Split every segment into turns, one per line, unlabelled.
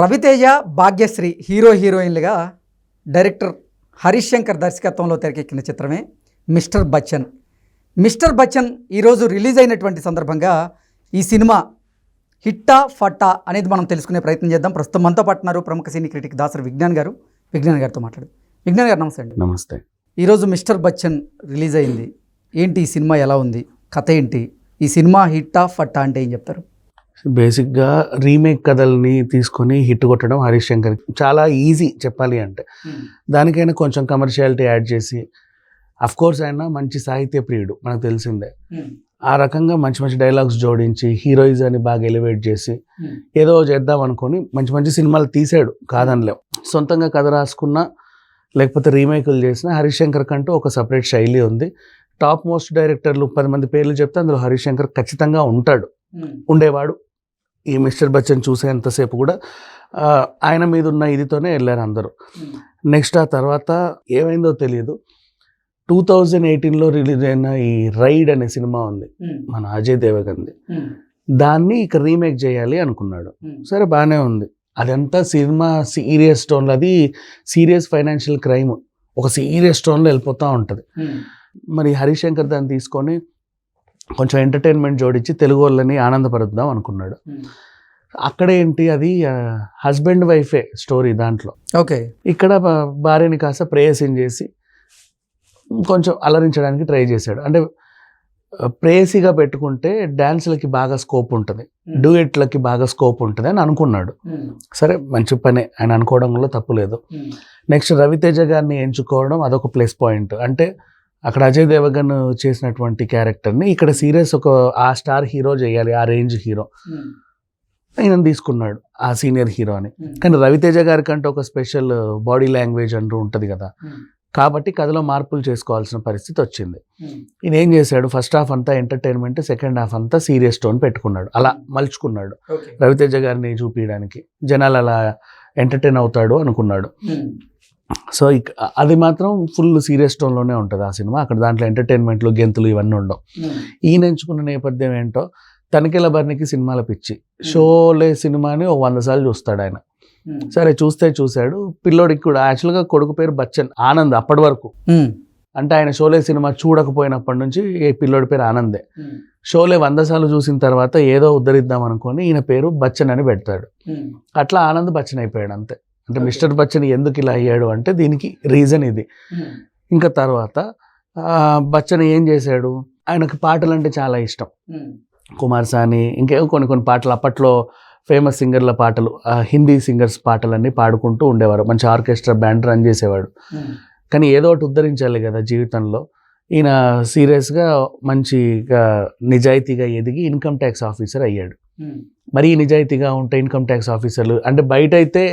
Raviteja Bhagyashree hero హీరోయిన్లుగా director Harish Shankar దర్శకత్వంలో తెరకెక్కిన చిత్రమే మిస్టర్ బచ్చన్. మిస్టర్ బచ్చన్ ఈరోజు రిలీజ్ అయినటువంటి సందర్భంగా ఈ సినిమా హిట్టా ఫట్టా అనేది మనం తెలుసుకునే ప్రయత్నం చేద్దాం. ప్రస్తుతం మనతో పట్టున్నారు ప్రముఖ సినీ క్రిటిక్ దాసరి విజ్ఞాన్ గారు. విజ్ఞాన్ గారితో మాట్లాడు. విజ్ఞాన్ గారు నమస్తే అండి.
నమస్తే.
ఈరోజు మిస్టర్ బచ్చన్ రిలీజ్ అయింది. ఏంటి ఈ సినిమా ఎలా ఉంది? కథ ఏంటి? ఈ సినిమా హిట్టా ఫట్టా అంటే ఏం చెప్తారు?
బేసిక్గా రీమేక్ కథల్ని తీసుకొని హిట్ కొట్టడం హరీష్ శంకర్ చాలా ఈజీ చెప్పాలి అంటే. దానికైనా కొంచెం కమర్షియాలిటీ యాడ్ చేసి అఫ్ కోర్స్ ఆయన మంచి సాహిత్య ప్రియుడు మనకు తెలిసిందే. ఆ రకంగా మంచి మంచి డైలాగ్స్ జోడించి హీరోయిజాన్ని బాగా ఎలివేట్ చేసి ఏదో చేద్దాం అనుకొని మంచి మంచి సినిమాలు తీసాడు కాదనలేం. సొంతంగా కథ రాసుకున్న లేకపోతే రీమేకులు చేసిన హరీష్ శంకర్ కంటూ ఒక సపరేట్ శైలి ఉంది. టాప్ మోస్ట్ డైరెక్టర్లు పది మంది పేర్లు చెప్తే అందులో హరీష్ శంకర్ ఖచ్చితంగా ఉంటాడు. ఉండేవాడు. ఈ మిస్టర్ బచ్చన్ చూసేంతసేపు కూడా ఆయన మీద ఉన్న ఇదితోనే వెళ్ళారు అందరూ. నెక్స్ట్ ఆ తర్వాత ఏమైందో తెలియదు. టూ థౌజండ్ ఎయిటీన్లో రిలీజ్ అయిన ఈ రైడ్ అనే సినిమా ఉంది. మన అజయ్ దేవగంది దాన్ని ఇక రీమేక్ చేయాలి అనుకున్నాడు. సరే బాగానే ఉంది. అదంతా సినిమా సీరియస్ టోన్లో అది సీరియస్ ఫైనాన్షియల్ క్రైమ్. ఒక సీరియస్ టోన్లో వెళ్ళిపోతూ ఉంటుంది. మరి హరిశంకర్ దాన్ని తీసుకొని కొంచెం ఎంటర్టైన్మెంట్ జోడించి తెలుగు వాళ్ళని ఆనందపరుద్దాం అనుకున్నాడు. అక్కడ ఏంటి అది హస్బెండ్ వైఫే స్టోరీ దాంట్లో.
ఓకే.
ఇక్కడ భార్యని కాస్త ప్రేయసిన్ చేసి కొంచెం అలరించడానికి ట్రై చేశాడు. అంటే ప్రేయసిగా పెట్టుకుంటే డ్యాన్స్లకి బాగా స్కోప్ ఉంటుంది. డూయెట్లకి బాగా స్కోప్ ఉంటుంది అని అనుకున్నాడు. సరే మంచి పనే. ఆయన అనుకోవడంలో తప్పు లేదు నెక్స్ట్ రవితేజ గారిని ఎంచుకోవడం అదొక ప్లస్ పాయింట్ అంటే అక్కడ అజయ్ దేవగన్ చేసినటువంటి క్యారెక్టర్ని ఇక్కడ సీరియస్ ఒక ఆ స్టార్ హీరో చేయాలి ఆ రేంజ్ హీరో. ఈయన తీసుకున్నాడు ఆ సీనియర్ హీరో అని కానీ రవితేజ గారి కంటే ఒక స్పెషల్ బాడీ లాంగ్వేజ్ అంటూ ఉంటుంది కదా. కాబట్టి కథలో మార్పులు చేసుకోవాల్సిన పరిస్థితి వచ్చింది. ఈయన ఏం చేశాడు ఫస్ట్ హాఫ్ అంతా ఎంటర్టైన్మెంట్ సెకండ్ హాఫ్ అంతా సీరియస్ టోన్ పెట్టుకున్నాడు అలా మలుచుకున్నాడు. రవితేజ గారిని చూపించడానికి జనాలు అలా ఎంటర్టైన్ అవుతాడు అనుకున్నాడు. సో ఇక అది మాత్రం ఫుల్ సీరియస్ టోన్లోనే ఉంటుంది ఆ సినిమా. అక్కడ దాంట్లో ఎంటర్టైన్మెంట్లు గెంతులు ఇవన్నీ ఉండవు. ఈయన ఎంచుకున్న నేపథ్యం ఏంటో తనిఖీల బర్నికి సినిమాల పిచ్చి. షోలే సినిమాని ఒక వంద సార్లు చూస్తాడు ఆయన. సరే చూస్తే చూశాడు. పిల్లోడికి కూడా యాక్చువల్గా కొడుకు పేరు బచ్చన్ ఆనంద్ అప్పటి వరకు. అంటే ఆయన షోలే సినిమా చూడకపోయినప్పటి నుంచి ఈ పిల్లోడి పేరు ఆనందే. షోలే వంద సార్లు చూసిన తర్వాత ఏదో ఉద్ధరిద్దాం అనుకొని ఈయన పేరు బచ్చన్ అని పెడతాడు. అట్లా ఆనంద్ బచ్చన్ అయిపోయాడు అంతే. అంటే. మిస్టర్ బచ్చన్ ఎందుకు ఇలా అయ్యాడు అంటే దీనికి రీజన్ ఇది. ఇంకా తర్వాత బచ్చన్ ఏం చేశాడు? ఆయనకు పాటలు అంటే చాలా ఇష్టం. కుమార్ సాని ఇంకేమో కొన్ని కొన్ని పాటలు అప్పట్లో ఫేమస్ సింగర్ల పాటలు హిందీ సింగర్స్ పాటలన్నీ పాడుకుంటూ ఉండేవారు. మంచి ఆర్కెస్ట్రా బ్యాండ్ రన్ చేసేవాడు. కానీ ఏదో ఒకటి ఉద్ధరించాలి కదా జీవితంలో. ఈయన సీరియస్గా మంచిగా నిజాయితీగా ఎదిగి ఇన్కమ్ ట్యాక్స్ ఆఫీసర్ అయ్యాడు. మరీ నిజాయితీగా ఉంటే ఇన్కమ్ ట్యాక్స్ ఆఫీసర్లు అంటే బయట అయితే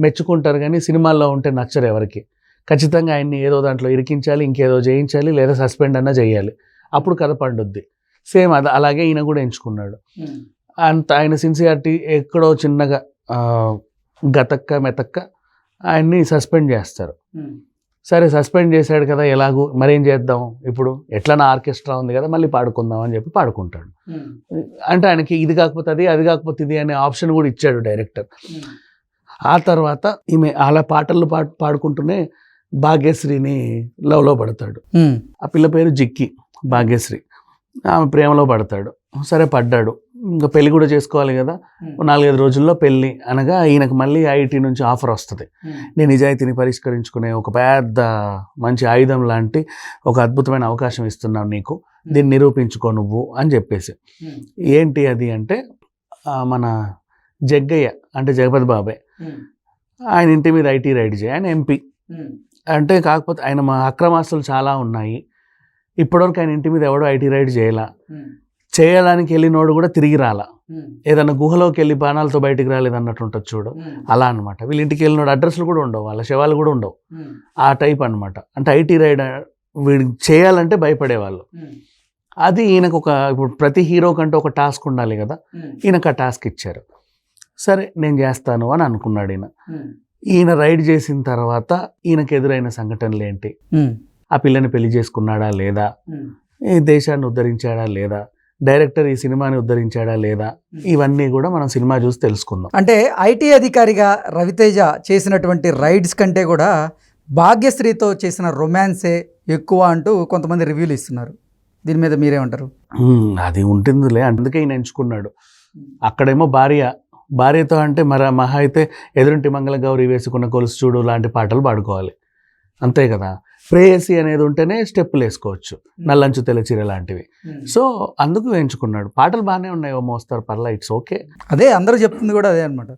మెచ్చుకుంటారు కానీ సినిమాల్లో ఉంటే నచ్చరు ఎవరికి. ఖచ్చితంగా ఆయన్ని ఏదో దాంట్లో ఇరికించాలి ఇంకేదో చేయించాలి లేదా సస్పెండ్ అన్నా చేయాలి అప్పుడు కథ పండుద్ది. సేమ్ అది అలాగే ఈయన కూడా ఎంచుకున్నాడు. అంత ఆయన సిన్సియారిటీ ఎక్కడో చిన్నగా గతక్క మెతక్క ఆయన్ని సస్పెండ్ చేస్తారు సరే సస్పెండ్ చేశాడు కదా ఎలాగూ? మరేం చేద్దాం ఇప్పుడు? ఎట్లా నా ఆర్కెస్ట్రా ఉంది కదా మళ్ళీ పాడుకుందాం అని చెప్పి పాడుకుంటాడు. అంటే ఆయనకి ఇది కాకపోతే అది అది కాకపోతే ఇది అనే ఆప్షన్ కూడా ఇచ్చాడు డైరెక్టర్. ఆ తర్వాత ఈమె అలా పాటలు పాడు పాడుకుంటూనే భాగ్యశ్రీని లవ్లో పడతాడు. ఆ పిల్ల పేరు జిక్కి భాగ్యశ్రీ. ఆమె ప్రేమలో పడతాడు. సరే పడ్డాడు. ఇంకా పెళ్ళి కూడా చేసుకోవాలి కదా. నాలుగైదు రోజుల్లో పెళ్ళి అనగా ఈయనకు మళ్ళీ ఐఐటి నుంచి ఆఫర్ వస్తుంది. నేను నిజాయితీని పరిష్కరించుకునే ఒక పెద్ద మంచి ఆయుధం లాంటి ఒక అద్భుతమైన అవకాశం ఇస్తున్నాను నీకు. దీన్ని నిరూపించుకో నువ్వు అని చెప్పేసి. ఏంటి అది అంటే మన జగ్గయ్య అంటే జగపతి బాబాయ్. ఆయన ఇంటి మీద ఐటీ రైడ్ చేయ. ఆయన ఎంపీ. అంటే కాకపోతే ఆయన మా అక్రమాస్తులు చాలా ఉన్నాయి. ఇప్పటివరకు ఆయన ఇంటి మీద ఎవడో ఐటీ రైడ్ చేయాల. చేయడానికి వెళ్ళినోడు కూడా తిరిగి రాలా. ఏదన్నా గుహలోకి వెళ్ళి బాణాలతో బయటికి రాలేదు అన్నట్టు ఉంటుంది చూడు. అలా అనమాట వీళ్ళ ఇంటికి వెళ్ళినోడు అడ్రస్లు కూడా ఉండవు. వాళ్ళ శవాలు కూడా ఉండవు. ఆ టైప్ అన్నమాట. అంటే ఐటీ రైడ్ వీడు చేయాలంటే భయపడేవాళ్ళు. అది ఈయనకు ఒక ఇప్పుడు ప్రతి హీరో కంటే ఒక టాస్క్ ఉండాలి కదా. ఈయనకు ఆ టాస్క్ ఇచ్చారు. సరే నేను చేస్తాను అని అనుకున్నాడు ఈయన. ఈయన రైడ్ చేసిన తర్వాత ఈయనకు ఎదురైన సంఘటనలు ఏంటి? ఆ పిల్లని పెళ్ళి చేసుకున్నాడా లేదా? ఈ దేశాన్ని ఉద్ధరించాడా లేదా? డైరెక్టర్ ఈ సినిమాని ఉద్ధరించాడా లేదా? ఇవన్నీ కూడా మనం సినిమా చూసి తెలుసుకుందాం.
అంటే ఐటీ అధికారిగా రవితేజ చేసినటువంటి రైడ్స్ కంటే కూడా భాగ్యశ్రీతో చేసిన రొమాన్సే ఎక్కువ అంటూ కొంతమంది రివ్యూలు ఇస్తున్నారు. దీని మీద మీరేమంటారు?
అది ఉంటుందిలే. అందుకే ఈయన ఎంచుకున్నాడు. అక్కడేమో భార్య భార్యతో అంటే మరి మహా అయితే ఎదురింటి మంగళ గౌరి వేసుకున్న కొలుసు చూడు లాంటి పాటలు పాడుకోవాలి. అంతే కదా? ప్రేయసి అనేది ఉంటేనే స్టెప్పులు వేసుకోవచ్చు. నల్లంచు తెల్లచీర లాంటివి. సో అందుకు ఎంచుకున్నాడు పాటలు బాగానే ఉన్నాయి ఓ మోస్తారు పర్లా ఇట్స్ ఓకే.
అదే అందరూ చెప్తుంది కూడా అదే అనమాట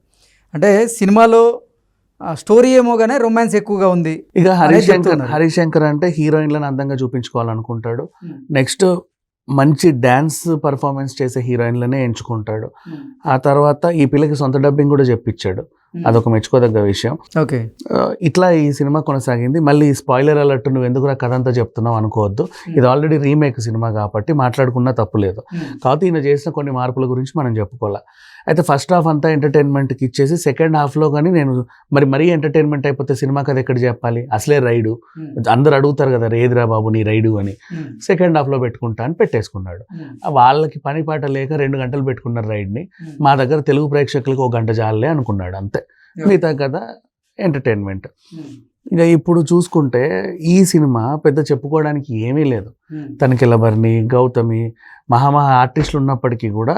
అంటే సినిమాలో స్టోరీ ఏమో కానీ రొమాన్స్ ఎక్కువగా ఉంది
ఇక హరిశంకర్. హరిశంకర్ అంటే హీరోయిన్లను అందంగా చూపించుకోవాలనుకుంటాడు. నెక్స్ట్ మంచి డ్యాన్స్ పర్ఫార్మెన్స్ చేసే హీరోయిన్లనే ఎంచుకుంటాడు. ఆ తర్వాత ఈ పిల్లకి సొంత డబ్బింగ్ కూడా చెప్పించాడు. అదొక మెచ్చుకోదగ్గ విషయం.
ఓకే.
ఇట్లా ఈ సినిమా కొనసాగింది. మళ్ళీ స్పాయిలర్ అలర్ట్ నువ్వు ఎందుకు కథ అంతా చెప్తున్నావు అనుకోవద్దు. ఇది ఆల్రెడీ రీమేక్ సినిమా కాబట్టి మాట్లాడుకున్నా తప్పు లేదు. కాకపోతే ఈయన చేసిన కొన్ని మార్పుల గురించి మనం చెప్పుకోవాలి. అయితే ఫస్ట్ హాఫ్ అంతా ఎంటర్టైన్మెంట్కి ఇచ్చేసి సెకండ్ హాఫ్లో కానీ నేను మరి మరీ ఎంటర్టైన్మెంట్ అయిపోతే సినిమా కథ ఎక్కడ చెప్పాలి? అసలే రైడు. అందరు అడుగుతారు కదా రేదిరా బాబు నీ రైడు అని. సెకండ్ హాఫ్లో పెట్టుకుంటా అని పెట్టేసుకున్నాడు. వాళ్ళకి పని పాట లేక రెండు గంటలు పెట్టుకున్నారు రైడ్ని మా దగ్గర తెలుగు ప్రేక్షకులకు ఒక గంట చాలే అనుకున్నాడు అంతే. మిగతా కదా ఎంటర్టైన్మెంట్. ఇక ఇప్పుడు చూసుకుంటే ఈ సినిమా పెద్ద చెప్పుకోవడానికి ఏమీ లేదు. తనికెళ్ళబర్ని గౌతమి మహామహా ఆర్టిస్టులు ఉన్నప్పటికీ కూడా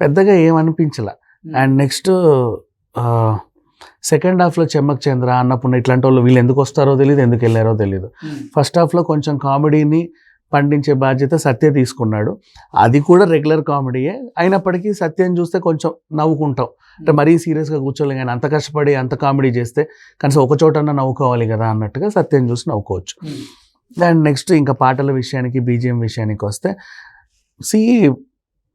పెద్దగా ఏమనిపించల అండ్ నెక్స్ట్ సెకండ్ హాఫ్లో చెమ్మక్ చంద్ర అన్నపూర్ణ ఇట్లాంటి వాళ్ళు వీళ్ళు ఎందుకు వస్తారో తెలియదు ఎందుకు వెళ్ళారో తెలియదు ఫస్ట్ హాఫ్లో కొంచెం కామెడీని పండించే బాధ్యత సత్య తీసుకున్నాడు. అది కూడా రెగ్యులర్ కామెడీయే. అయినప్పటికీ సత్యం చూస్తే కొంచెం నవ్వుకుంటాం. అంటే మరీ సీరియస్గా కూర్చోలేం కానీ అంత కష్టపడి అంత కామెడీ చేస్తే కనీసం ఒక చోటన్నా నవ్వుకోవాలి కదా అన్నట్టుగా సత్యం చూసి నవ్వుకోవచ్చు. అండ్ నెక్స్ట్ ఇంకా పాటల విషయానికి బీజిఎం విషయానికి వస్తే సి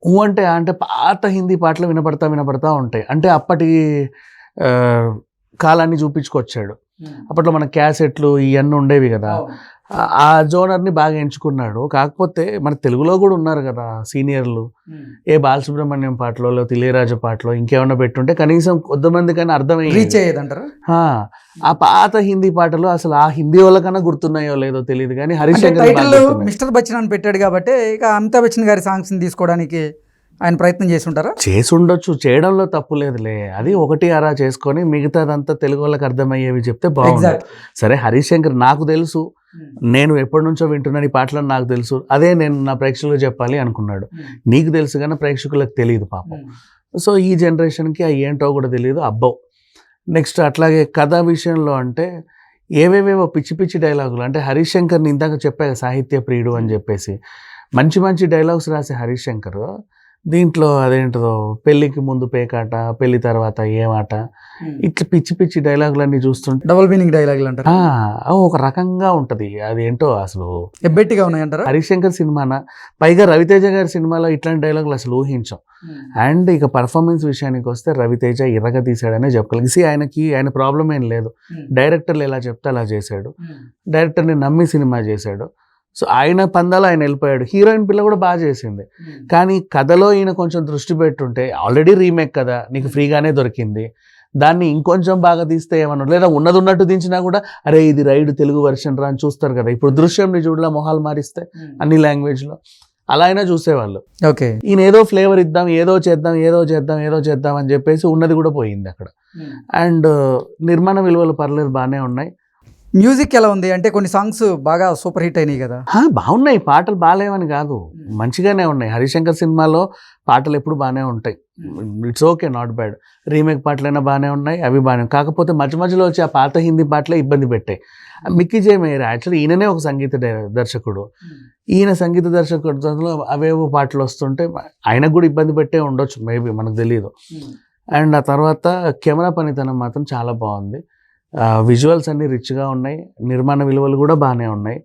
ఊ అంటే అంటే పాత హిందీ పాటలు వినపడతా వినపడతా ఉంటాయి. అంటే అప్పటి కాలాన్ని చూపించుకొచ్చాడు. అప్పట్లో మన క్యాసెట్లు ఇవన్నీ ఉండేవి కదా. ఆ- జోనర్ని బాగా ఎంచుకున్నాడు. కాకపోతే మన తెలుగులో కూడా ఉన్నారు కదా సీనియర్లు. ఏ బాలసుబ్రహ్మణ్యం పాటలో లేకపోతే ఇళయరాజా పాటలో ఇంకేమన్నా పెట్టుంటే కనీసం కొద్దిమంది కానీ
రీచ్
అర్థమయ్యేది
అయ్యేదంటారా
ఆ, పాత హిందీ పాటలు అసలు ఆ హిందీ వాళ్ళకన్నా గుర్తున్నాయో లేదో తెలియదు కానీ
టైటిల్ మిస్టర్ బచ్చన్ అని పెట్టాడు కాబట్టి ఇక అమితాబ్ బచ్చన్ గారి సాంగ్స్ తీసుకోవడానికి ఆయన ప్రయత్నం చేసి ఉంటారా
చేసి ఉండొచ్చు చేయడంలో తప్పు లేదులే. అది ఒకటి అరా చేసుకొని మిగతాదంతా తెలుగు వాళ్ళకి అర్థమయ్యేవి చెప్తే బాగుంది సరే హరిశంకర్ నాకు తెలుసు. నేను ఎప్పటి నుంచో వింటున్నాను ఈ పాటలను నాకు తెలుసు. అదే నేను నా ప్రేక్షకులకు చెప్పాలి అనుకున్నాడు. నీకు తెలుసు కానీ ప్రేక్షకులకు తెలియదు పాపం. సో ఈ జనరేషన్కి అవి ఏంటో కూడా తెలియదు అబ్బో. నెక్స్ట్ అట్లాగే కథ విషయంలో అంటే ఏవేవేవో పిచ్చి పిచ్చి డైలాగులు అంటే హరీష్ శంకర్ని ఇందాక చెప్పా కదా, సాహిత్య ప్రియుడు అని చెప్పేసి. మంచి మంచి డైలాగ్స్ రాసే హరీష్ శంకర్ దీంట్లో అదేంటదో పెళ్ళికి ముందు పేకాట పెళ్ళి తర్వాత ఏమాట ఇట్లా పిచ్చి పిచ్చి డైలాగులన్నీ చూస్తుంటే
డబుల్ మీనింగ్ డైలాగులు అంటారు?
ఒక రకంగా ఉంటది. అది ఏంటో అసలు
ఎబ్బెట్టిగా ఉన్నాయంటారా?
హరిశంకర్ సినిమాన? పైగా రవితేజ గారి సినిమాలో ఇట్లాంటి డైలాగులు అసలు ఊహించాం. అండ్ ఇక పర్ఫార్మెన్స్ విషయానికి వస్తే రవితేజ ఇరగ తీసాడనే చెప్పగలిగి See, ఆయనకి ఆయన ప్రాబ్లం ఏం లేదు డైరెక్టర్లు ఎలా చెప్తే అలా చేశాడు. డైరెక్టర్ని నమ్మి సినిమా చేశాడు. సో ఆయన పందాలో ఆయన వెళ్ళిపోయాడు. హీరోయిన్ పిల్ల కూడా బాగా చేసింది. కానీ కథలో ఈయన కొంచెం దృష్టి పెట్టుంటే ఆల్రెడీ రీమేక్ కదా నీకు ఫ్రీగానే దొరికింది. దాన్ని ఇంకొంచెం బాగా తీస్తే ఏమన్నా లేదా ఉన్నది ఉన్నట్టు దించినా కూడా అరే ఇది రైడ్ తెలుగు వెర్షన్ రా అని చూస్తారు కదా. ఇప్పుడు దృశ్యంని చూడలా మొహాలు మారిస్తే అన్ని లాంగ్వేజ్లో అలా అయినా చూసేవాళ్ళు.
ఓకే
ఈయన ఏదో ఫ్లేవర్ ఇద్దాం ఏదో చేద్దాం ఏదో చేద్దాం ఏదో చేద్దాం అని చెప్పేసి ఉన్నది కూడా పోయింది అక్కడ. అండ్ నిర్మాణ విలువలు పర్లేదు బాగానే ఉన్నాయి.
మ్యూజిక్ ఎలా ఉంది? అంటే కొన్ని సాంగ్స్ బాగా సూపర్ హిట్ అయినాయి కదా.
బాగున్నాయి. పాటలు బాగాలేవని కాదు. మంచిగానే ఉన్నాయి. హరిశంకర్ సినిమాలో పాటలు ఎప్పుడు బాగానే ఉంటాయి. It's okay not bad remake పాటలైనా బాగానే ఉన్నాయి. అవి బాగానే కాకపోతే మధ్య మధ్యలో వచ్చి ఆ పాత హిందీ పాటలే ఇబ్బంది పెట్టాయి. మిక్కీ జే మేయర్ యాక్చువల్లీ ఈయననే ఒక సంగీత దర్శకుడు. ఈయన సంగీత దర్శకుడిలో అవేవో పాటలు వస్తుంటే ఆయనకు కూడా ఇబ్బంది పెట్టే ఉండొచ్చు. మేబీ మనకు తెలియదు అండ్ ఆ తర్వాత కెమెరా పనితనం మాత్రం చాలా బాగుంది. విజువల్స్ అన్ని రిచ్గా ఉన్నాయి. నిర్మాణ విలువలు కూడా బాగానే ఉన్నాయి.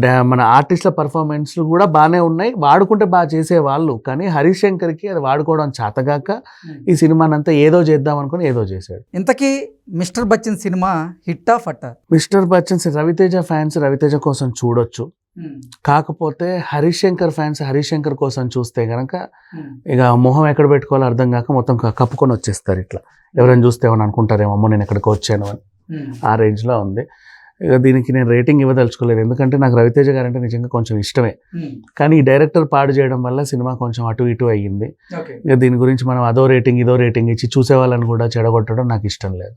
డా- మన ఆర్టిస్టుల పర్ఫార్మెన్స్లు కూడా బాగానే ఉన్నాయి. వాడుకుంటే బాగా చేసేవాళ్ళు కానీ హరీష్ శంకర్కి అది వాడుకోవడం చేతగాక ఈ సినిమానంతా ఏదో చేద్దాం అనుకుని ఏదో చేశాడు.
ఇంతకీ మిస్టర్ బచ్చన్ సినిమా హిట్టా ఫట్టా?
మిస్టర్ బచ్చన్ రవితేజ ఫ్యాన్స్ రవితేజ కోసం చూడొచ్చు. కాకపోతే హరీష్ శంకర్ ఫ్యాన్స్ హరీష్ శంకర్ కోసం చూస్తే గనక ఇక మొహం ఎక్కడ పెట్టుకోవాలో అర్థం కాక మొత్తం కప్పుకొని వచ్చేస్తారు ఇట్లా. ఎవరైనా చూస్తే ఏమని అనుకుంటారేమో అమ్మో నేను ఎక్కడికి వచ్చాను అని. ఆ రేంజ్లో ఉంది. ఇక దీనికి నేను రేటింగ్ ఇవ్వదలుచుకోలేదు. ఎందుకంటే నాకు రవితేజ గారు అంటే నిజంగా కొంచెం ఇష్టమే. కానీ ఈ డైరెక్టర్ పాడు చేయడం వల్ల సినిమా కొంచెం అటు ఇటు అయ్యింది. ఇక దీని గురించి మనం అదో రేటింగ్ ఇదో రేటింగ్ ఇచ్చి చూసే వాళ్ళని కూడా చెడగొట్టడం నాకు ఇష్టం లేదు.